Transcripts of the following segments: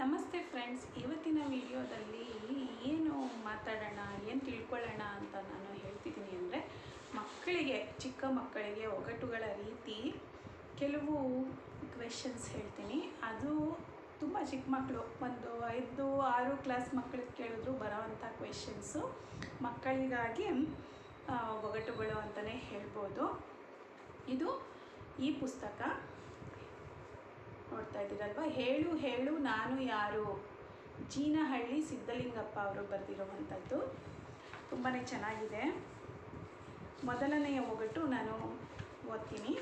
ನಮಸ್ತೆ ಫ್ರೆಂಡ್ಸ್, ಇವತ್ತಿನ ವಿಡಿಯೋದಲ್ಲಿ ಏನು ಮಾತಾಡೋಣ, ಏನು ತಿಳ್ಕೊಳ್ಳೋಣ ಅಂತ ನಾನು ಹೇಳ್ತಿದ್ದೀನಿ ಅಂದರೆ, ಮಕ್ಕಳಿಗೆ, ಚಿಕ್ಕ ಮಕ್ಕಳಿಗೆ ಒಗಟುಗಳ ರೀತಿ ಕೆಲವು ಕ್ವೆಶನ್ಸ್ ಹೇಳ್ತೀನಿ. ಅದು ತುಂಬ ಚಿಕ್ಕ ಮಕ್ಕಳು, ಒಂದು ಐದು, ಆರು ಕ್ಲಾಸ್ ಮಕ್ಕಳಿಗೆ ಕೇಳಿದ್ರು ಬರೋವಂಥ ಕ್ವೆಶನ್ಸು ಮಕ್ಕಳಿಗಾಗಿ ಒಗಟುಗಳು ಅಂತಲೇ ಹೇಳ್ಬೋದು. ಇದು ಈ ಪುಸ್ತಕ. ಹೇಳು ಹೇಳು, ನಾನು ಯಾರು? ಜೀನಹಳ್ಳಿ ಸಿದ್ಧಲಿಂಗಪ್ಪ ಅವರು ಬರೆದಿರುವಂಥದ್ದು. ತುಂಬಾ ಚೆನ್ನಾಗಿದೆ. ಮೊದಲನೆಯ ಒಗಟು ನಾನು ಓದ್ತೀನಿ.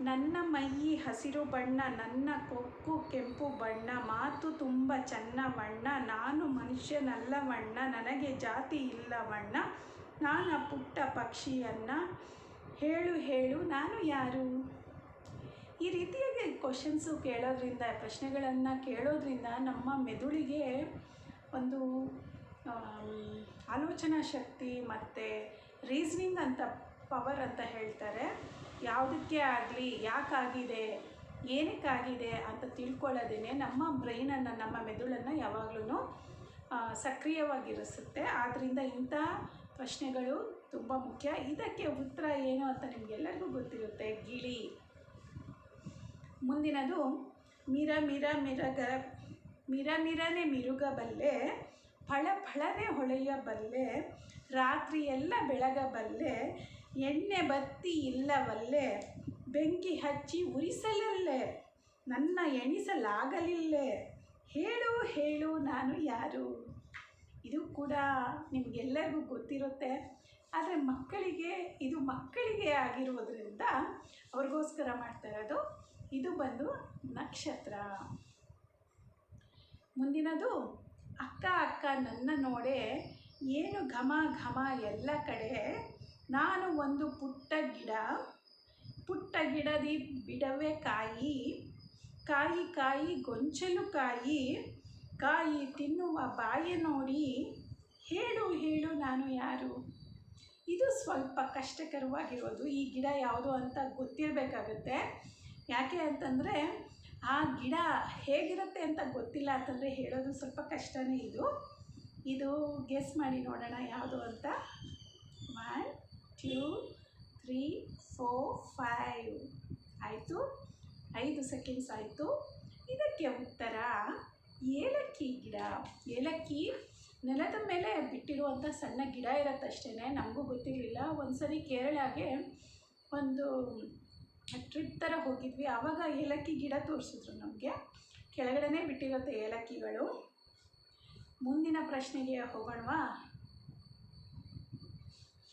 ನನ್ನ ಮೈಯಿ ಹಸಿರು ಬಣ್ಣ, ನನ್ನ ಕೊಕ್ಕು ಕೆಂಪು ಬಣ್ಣ, ಮಾತು ತುಂಬ ಚನ್ನವಣ್ಣ ನಾನು ಮನುಷ್ಯನಲ್ಲವಣ್ಣ ನನಗೆ ಜಾತಿ ಇಲ್ಲವಣ್ಣ ನಾನು ಪುಟ್ಟ ಪಕ್ಷಿಯನ್ನ. ಹೇಳು ಹೇಳು, ನಾನು ಯಾರು? ಈ ರೀತಿಯಾಗಿ ಕ್ವಶನ್ಸು ಕೇಳೋದ್ರಿಂದ, ಪ್ರಶ್ನೆಗಳನ್ನು ಕೇಳೋದ್ರಿಂದ ನಮ್ಮ ಮೆದುಳಿಗೆ ಒಂದು ಆಲೋಚನಾ ಶಕ್ತಿ ಮತ್ತು ರೀಸ್ನಿಂಗ್ ಅಂತ ಪವರ್ ಅಂತ ಹೇಳ್ತಾರೆ. ಯಾವುದಕ್ಕೆ ಆಗಲಿ, ಯಾಕಾಗಿದೆ, ಏನಕ್ಕಾಗಿದೆ ಅಂತ ತಿಳ್ಕೊಳ್ಳೋದೇ ನಮ್ಮ ಬ್ರೈನನ್ನು ನಮ್ಮ ಮೆದುಳನ್ನು ಯಾವಾಗಲೂ ಸಕ್ರಿಯವಾಗಿರಿಸುತ್ತೆ. ಆದ್ದರಿಂದ ಇಂಥ ಪ್ರಶ್ನೆಗಳು ತುಂಬ ಮುಖ್ಯ. ಇದಕ್ಕೆ ಉತ್ತರ ಏನು ಅಂತ ನಿಮಗೆಲ್ಲರಿಗೂ ಗೊತ್ತಿರುತ್ತೆ. ಗಿಳಿ. ಮುಂದಿನದು, ಮಿರ ಮಿರ ಮಿರಗ, ಮಿರ ಮಿರನೆ ಮಿರುಗಬಲ್ಲೆ ಫಳ ಫಳನೆ ಹೊಳೆಯಬಲ್ಲೆ ರಾತ್ರಿಯೆಲ್ಲ ಬೆಳಗಬಲ್ಲೆ ಎಣ್ಣೆ ಬತ್ತಿ ಇಲ್ಲವಲ್ಲೆ, ಬೆಂಕಿ ಹಚ್ಚಿ ಉರಿಸಲಲ್ಲೇ, ನನ್ನ ಎಣಿಸಲಾಗಲಿಲ್ಲೇ, ಹೇಳು ಹೇಳು ನಾನು ಯಾರು? ಇದು ಕೂಡ ನಿಮಗೆಲ್ಲರಿಗೂ ಗೊತ್ತಿರುತ್ತೆ. ಆದರೆ ಮಕ್ಕಳಿಗೆ, ಇದು ಮಕ್ಕಳಿಗೆ ಆಗಿರುವುದರಿಂದ ಅವ್ರಿಗೋಸ್ಕರ ಮಾಡ್ತಾ ಇರೋದು ಇದು ಬಂದು ನಕ್ಷತ್ರ. ಮುಂದಿನದು, ಅಕ್ಕ ಅಕ್ಕ, ನನ್ನ ನೋಡೆ, ಏನು ಘಮ ಘಮ ಎಲ್ಲ ಕಡೆ, ನಾನು ಒಂದು ಪುಟ್ಟ ಗಿಡ. ಪುಟ್ಟ ಗಿಡದಿ ಬಿಡವೆ ಕಾಯಿ. ಕಾಯಿ ಕಾಯಿ, ಗೊಂಚಲು ಕಾಯಿ. ಕಾಯಿ ತಿನ್ನುವ ಬಾಯಿ ನೋಡಿ, ಹೇಳು ಹೇಳು ನಾನು ಯಾರು? ಇದು ಸ್ವಲ್ಪ ಕಷ್ಟಕರವಾಗಿರೋದು. ಈ ಗಿಡ ಯಾವುದು ಅಂತ ಗೊತ್ತಿರಬೇಕಾಗುತ್ತೆ. ಯಾಕೆ ಅಂತಂದರೆ ಆ ಗಿಡ ಹೇಗಿರುತ್ತೆ ಅಂತ ಗೊತ್ತಿಲ್ಲ ಅಂತಂದರೆ ಹೇಳೋದು ಸ್ವಲ್ಪ ಕಷ್ಟನೇ ಇದು. ಇದು ಗೆಸ್ ಮಾಡಿ ನೋಡೋಣ ಯಾವುದು ಅಂತ. One two three four five ಆಯಿತು? ಐದು ಸೆಕೆಂಡ್ಸ್ ಆಯಿತು. ಇದಕ್ಕೆ ಉತ್ತರ ಏಲಕ್ಕಿ ಗಿಡ. ಏಲಕ್ಕಿ ನೆಲದ ಮೇಲೆ ಬಿಟ್ಟಿರುವಂಥ ಸಣ್ಣ ಗಿಡ ಇರತ್ತಷ್ಟೇ ನಮಗೂ ಗೊತ್ತಿರಲಿಲ್ಲ. ಒಂದು ಸರಿ ಕೇರಳಗೆ ಒಂದು ಟ್ರಿಪ್ ಥರ ಹೋಗಿದ್ವಿ. ಆವಾಗ ಏಲಕ್ಕಿ ಗಿಡ ತೋರಿಸಿದ್ರು ನಮಗೆ. ಕೆಳಗಡೆನೇ ಬಿಟ್ಟಿರುತ್ತೆ ಏಲಕ್ಕಿಗಳು. ಮುಂದಿನ ಪ್ರಶ್ನೆಗೆ ಹೋಗೋಣವಾ.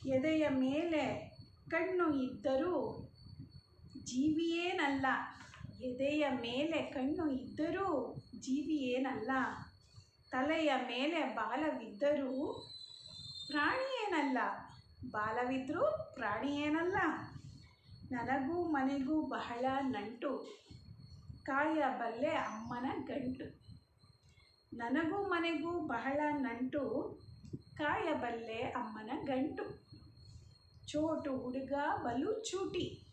ಎದೆಯ ಮೇಲೆ ಕಣ್ಣು ಇದ್ದರೂ ಜೀವಿಯೇನಲ್ಲ. ಎದೆಯ ಮೇಲೆ ಕಣ್ಣು ಇದ್ದರೂ ಜೀವಿಯೇನಲ್ಲ. ತಲೆಯ ಮೇಲೆ ಬಾಲವಿದ್ದರೂ ಪ್ರಾಣಿಯೇನಲ್ಲ. ಬಾಲವಿದ್ದರೂ ಪ್ರಾಣಿಯೇನಲ್ಲ. ನನಗೂ ಮನೆಗೂ ಬಹಳ ನಂಟು. ಕಾಯಬಲ್ಲೆ ಅಮ್ಮನ ಗಂಟು. ನನಗೂ ಮನೆಗೂ ಬಹಳ ನಂಟು. ಕಾಯಬಲ್ಲೆ ಅಮ್ಮನ ಗಂಟು. ಚೋಟು ಹುಡುಗ ಬಲು ಚೂಟಿ.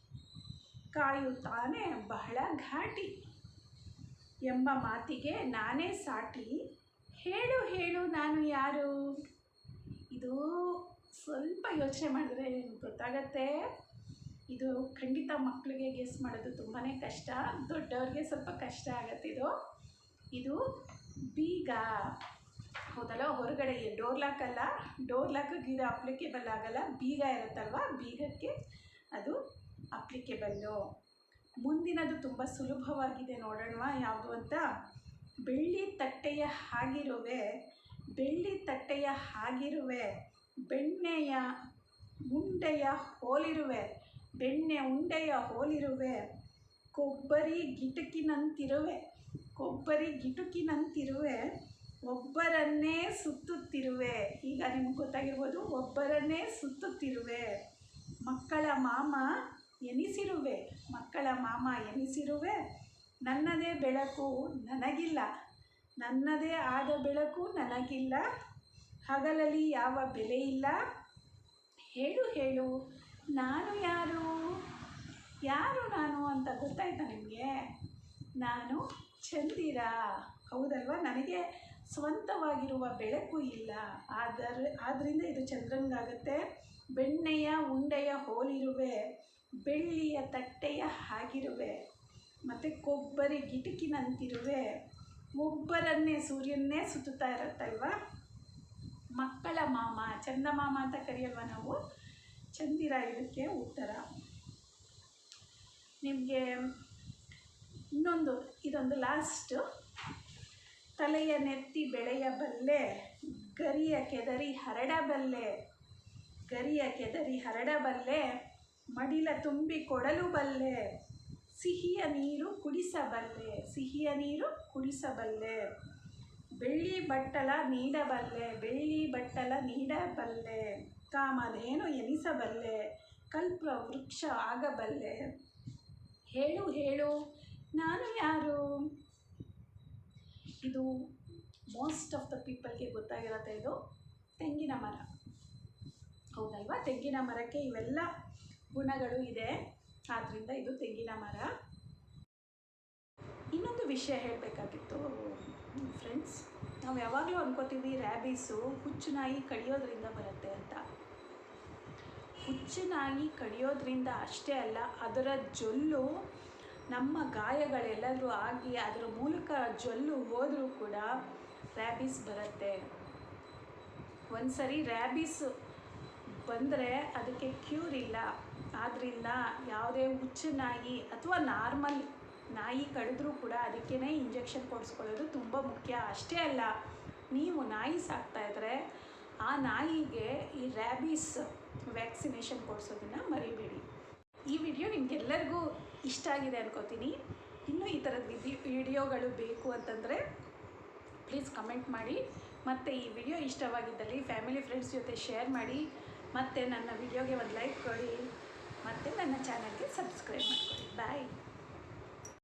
ಕಾಯುತ್ತಾನೆ ಬಹಳ ಘಾಟಿ. ಎಂಬ ಮಾತಿಗೆ ನಾನೇ ಸಾಟಿ. ಹೇಳು ಹೇಳು, ನಾನು ಯಾರು? ಇದು ಸ್ವಲ್ಪ ಯೋಚನೆ ಮಾಡಿದ್ರೆ ಗೊತ್ತಾಗತ್ತೆ. ಇದು ಖಂಡಿತ ಮಕ್ಕಳಿಗೆ ಗೆಸ್ ಮಾಡೋದು ತುಂಬಾ ಕಷ್ಟ, ದೊಡ್ಡವ್ರಿಗೆ ಸ್ವಲ್ಪ ಕಷ್ಟ ಆಗತ್ತೆ ಇದು. ಇದು ಬೀಗ. ಹೌದಲ್ಲ, ಹೊರಗಡೆ ಡೋರ್ ಲಾಕ್ ಅಲ್ಲ? ಡೋರ್ ಲಾಕಿಗೆ ಇದು ಅಪ್ಲಿಕೇಬಲ್ ಆಗಲ್ಲ. ಬೀಗ ಇರುತ್ತಲ್ವ? ಬೀಗಕ್ಕೆ ಅದು ಅಪ್ಲಿಕೇಬಲ್ಲು ಮುಂದಿನದು ತುಂಬ ಸುಲಭವಾಗಿದೆ ನೋಡೋಣ ಯಾವುದು ಅಂತ? ಬೆಳ್ಳಿ ತಟ್ಟೆಯ ಹಾಗಿರುವೆ, ಬೆಳ್ಳಿ ತಟ್ಟೆಯ ಹಾಗಿರುವೆ, ಬೆಣ್ಣೆಯ ಉಂಡೆಯ ಹೋಲಿರುವೆ. ಬೆಣ್ಣೆ ಉಂಡೆಯ ಹೋಲಿರುವೆ, ಕೊಬ್ಬರಿ ಗಿಟುಕಿನಂತಿರುವೆ ಕೊಬ್ಬರಿ ಗಿಟುಕಿನಂತಿರುವೆ, ಒಬ್ಬರನ್ನೇ ಸುತ್ತುತ್ತಿರುವೆ. ಈಗ ನಿಮ್ಗೆ ಗೊತ್ತಾಗಿರ್ಬೋದು, ಒಬ್ಬರನ್ನೇ ಸುತ್ತುತ್ತಿರುವೆ. ಮಕ್ಕಳ ಮಾಮ ಎನಿಸಿರುವೆ, ಮಕ್ಕಳ ಮಾಮ ಎನಿಸಿರುವೆ. ನನ್ನದೇ ಬೆಳಕು ನನಗಿಲ್ಲ, ನನ್ನದೇ ಆದ ಬೆಳಕು ನನಗಿಲ್ಲ. ಹಗಲಲ್ಲಿ ಯಾವ ಬೆಲೆ ಇಲ್ಲ? ಹೇಳು ಹೇಳು. ನಾನು ಯಾರು? ಯಾರು ನಾನು ಅಂತ ಗೊತ್ತಾಯ್ತಾ ನಿಮಗೆ? ನಾನು ಚಂದಿರ. ಹೌದಲ್ವಾ? ನನಗೆ ಸ್ವಂತವಾಗಿರುವ ಬೆಳಕು ಇಲ್ಲ. ಆದರೆ ಆದ್ದರಿಂದ ಇದು ಚಂದ್ರನಿಗಾಗತ್ತೆ. ಬೆಣ್ಣೆಯ ಉಂಡೆಯ ಹೋಲಿರುವೆ, ಬೆಳ್ಳಿಯ ತಟ್ಟೆಯ ಹಾಗಿರುವೆ, ಮತ್ತು ಕೊಬ್ಬರಿ ಗಿಟಕಿನಂತಿರುವೆ. ಒಬ್ಬರನ್ನೇ ಸೂರ್ಯನ್ನೇ ಸುತ್ತುತ್ತಾ ಇರುತ್ತಲ್ವಾ? ಮಕ್ಕಳ ಮಾಮ, ಚಂದಮಾಮ ಅಂತ ಕರೆಯಲ್ವ ನಾವು? ಚಂದಿರ ಇದಕ್ಕೆ ಉತ್ತರ. ನಿಮಗೆ ಇನ್ನೊಂದು, ಇದೊಂದು ಲಾಸ್ಟ್ ತಲೆಯ ನೆತ್ತಿ ಬೆಳೆಯಬಲ್ಲೆ ಗರಿಯ ಕೆದರಿ ಹರಡಬಲ್ಲೆ ಗರಿಯ ಕೆದರಿ ಹರಡಬಲ್ಲೆ ಮಡಿಲ ತುಂಬಿ ಕೊಡಲು ಬಲ್ಲೆ, ಸಿಹಿಯ ನೀರು ಕುಡಿಸಬಲ್ಲೆ ಸಿಹಿಯ ನೀರು ಕುಡಿಸಬಲ್ಲೆ ಬೆಳ್ಳಿ ಬಟ್ಟಲ ನೀಡಬಲ್ಲೆ ಬೆಳ್ಳಿ ಬಟ್ಟಲ ನೀಡಬಲ್ಲೆ ಕಾಮಧೇನು ಎನಿಸಬಲ್ಲೆ, ಕಲ್ಪ ವೃಕ್ಷ ಆಗಬಲ್ಲೆ. ಹೇಳು ಹೇಳು, ನಾನು ಯಾರು? ಇದು ಮೋಸ್ಟ್ ಆಫ್ ದ ಪೀಪಲ್ಗೆ ಗೊತ್ತಾಗಿರುತ್ತೆ ಇದು ತೆಂಗಿನ ಮರ. ಹೌದಲ್ವಾ? ತೆಂಗಿನ ಮರಕ್ಕೆ ಇವೆಲ್ಲ ಗುಣಗಳು ಇದೆ. ಆದ್ದರಿಂದ ಇದು ತೆಂಗಿನ ಮರ. ಇನ್ನೊಂದು ವಿಷಯ ಹೇಳಬೇಕಾಗಿತ್ತು ಫ್ರೆಂಡ್ಸ್ ನಾವು ಯಾವಾಗಲೂ ಅಂದ್ಕೋತೀವಿ ರ್ಯಾಬೀಸು ಹುಚ್ಚು ನಾಯಿ ಕಡಿಯೋದ್ರಿಂದ ಬರುತ್ತೆ ಅಂತ. ಹುಚ್ಚು ನಾಯಿ ಕಡಿಯೋದ್ರಿಂದ ಅಷ್ಟೇ ಅಲ್ಲ, ಅದರ ಜೊಲ್ಲು ನಮ್ಮ ಗಾಯಗಳೆಲ್ಲರೂ ಆಗಿ ಅದರ ಮೂಲಕ ಜೊಲ್ಲು ಹೋದರೂ ಕೂಡ ರ್ಯಾಬೀಸ್ ಬರುತ್ತೆ. ಒಂದು ಸರಿ ರ್ಯಾಬೀಸ್ ಬಂದರೆ ಅದಕ್ಕೆ ಕ್ಯೂರ್ ಇಲ್ಲ. ಆದ್ದರಿಂದ ಯಾವುದೇ ಹುಚ್ಚು ನಾಯಿ ಅಥವಾ ನಾರ್ಮಲ್ ನಾಯಿ ಕಡಿದ್ರೂ ಕೂಡ ಅದಕ್ಕೇ ಇಂಜೆಕ್ಷನ್ ಕೊಡಿಸ್ಕೊಳ್ಳೋದು ತುಂಬ ಮುಖ್ಯ. ಅಷ್ಟೇ ಅಲ್ಲ, ನೀವು ನಾಯಿ ಸಾಕ್ತಾ ಇದ್ದರೆ ಆ ನಾಯಿಗೆ ಈ ರ್ಯಾಬೀಸ್ ವ್ಯಾಕ್ಸಿನೇಷನ್ ಕೊಡಿಸೋದನ್ನು ಮರಿಬೇಡಿ. ಈ ವಿಡಿಯೋ ನಿಮಗೆಲ್ಲರಿಗೂ ಇಷ್ಟ ಆಗಿದೆ ಅನ್ಕೋತೀನಿ. ಇನ್ನೂ ಈ ಥರದ ವಿಡಿಯೋಗಳು ಬೇಕು ಅಂತಂದರೆ ಪ್ಲೀಸ್ ಕಮೆಂಟ್ ಮಾಡಿ. ಮತ್ತು ಈ ವಿಡಿಯೋ ಇಷ್ಟವಾಗಿದ್ದಲ್ಲಿ ಫ್ಯಾಮಿಲಿ ಫ್ರೆಂಡ್ಸ್ ಜೊತೆ ಶೇರ್ ಮಾಡಿ. ಮತ್ತು ನನ್ನ ವಿಡಿಯೋಗೆ ಒಂದು ಲೈಕ್ ಕೊಡಿ. ಮತ್ತು ನನ್ನ ಚಾನಲ್ಗೆ ಸಬ್ಸ್ಕ್ರೈಬ್ ಮಾಡ್ಕೊಳ್ಳಿ ಬಾಯ್